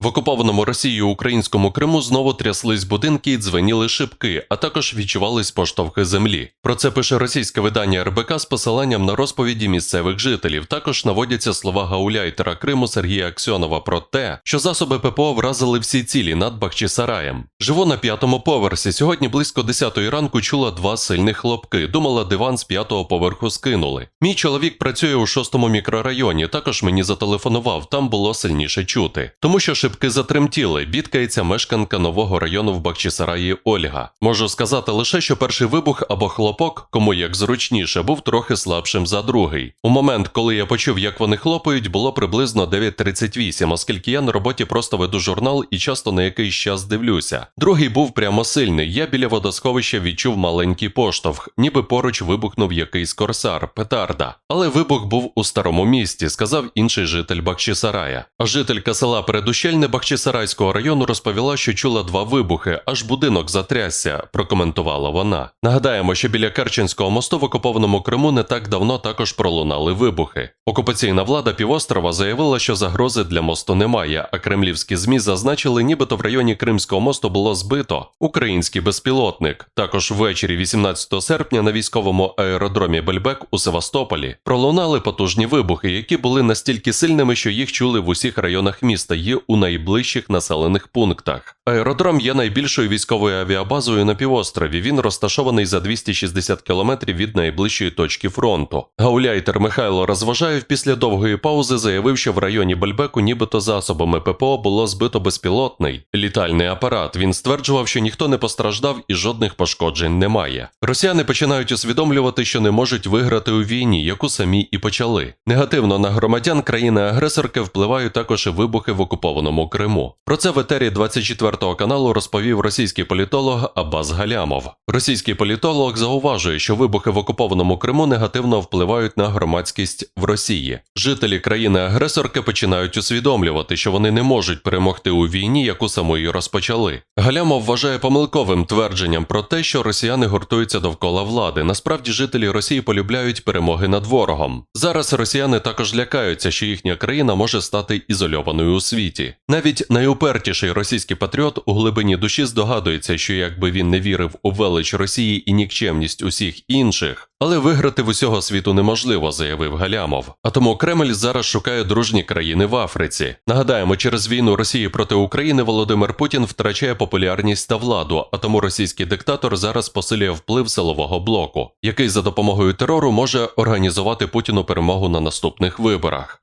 В окупованому Росією українському Криму знову тряслись будинки і дзвеніли шибки, а також відчувались поштовхи землі. Про це пише російське видання РБК з посиланням на розповіді місцевих жителів. Також наводяться слова гауляйтера Криму Сергія Аксьонова про те, що засоби ППО вразили всі цілі над Бахчисараєм. Живу на п'ятому поверсі. Сьогодні близько 10 ранку чула два сильних хлопки. Думала, диван з п'ятого поверху скинули. Мій чоловік працює у шостому мікрорайоні. Також мені зателефонував. Там було сильніше чути, тому що шибки затремтіли. Бідкається мешканка нового району в Бахчисараї Ольга. Можу сказати лише, що перший вибух або хлопок, кому як зручніше, був трохи слабшим за другий. У момент, коли я почув, як вони хлопають, було приблизно 9.38, оскільки я на роботі просто веду журнал і часто на якийсь час дивлюся. Другий був прямо сильний. Я біля водосховища відчув маленький поштовх, ніби поруч вибухнув якийсь корсар, петарда. Але вибух був у старому місті, сказав інший житель Бахчисарая. А жителька села Передущельне Бахчисарайського району розповіла, що чула два вибухи, аж будинок затрясся, прокоментувала вона. Нагадаємо, що біля Керченського мосту в окупованому Криму не так давно також пролунали вибухи. Окупаційна влада півострова заявила, що загрози для мосту немає, а кремлівські змі зазначили, нібито в районі Кримського мосту було збито український безпілотник. Також ввечері 18 серпня на військовому аеродромі Бельбек у Севастополі пролунали потужні вибухи, які були настільки сильними, що їх чули в усіх районах міста і у найближчих населених пунктах. Аеродром є найбільшою військовою авіабазою на півострові. Він розташований за 260 кілометрів від найближчої точки фронту. Гауляйтер Михайло Розважаєв після довгої паузи заявив, що в районі Бельбеку, нібито засобами ППО, було збито безпілотний літальний апарат. Він стверджував, що ніхто не постраждав і жодних пошкоджень немає. Росіяни починають усвідомлювати, що не можуть виграти у війні, яку самі і почали. Негативно на громадян країни-агресорки впливають також і вибухи в окупованому Криму. Про це в етері 24 каналу розповів російський політолог Аббас Галямов. Російський політолог зауважує, що вибухи в окупованому Криму негативно впливають на громадськість в Росії. Жителі країни-агресорки починають усвідомлювати, що вони не можуть перемогти у війні, яку самої розпочали. Галямов вважає помилковим твердженням про те, що росіяни гуртуються довкола влади. Насправді жителі Росії полюбляють перемоги над ворогом. Зараз росіяни також лякаються, що їхня країна може стати ізольованою у світі. Навіть найупертіший російський патріот у глибині душі здогадується, що якби він не вірив у велич Росії і нікчемність усіх інших, але виграти в усього світу неможливо, заявив Галямов. А тому Кремль зараз шукає дружні країни в Африці. Нагадаємо, через війну Росії проти України Володимир Путін втрачає популярність та владу, а тому російський диктатор зараз посилює вплив силового блоку, який за допомогою терору може організувати Путіну перемогу на наступних виборах.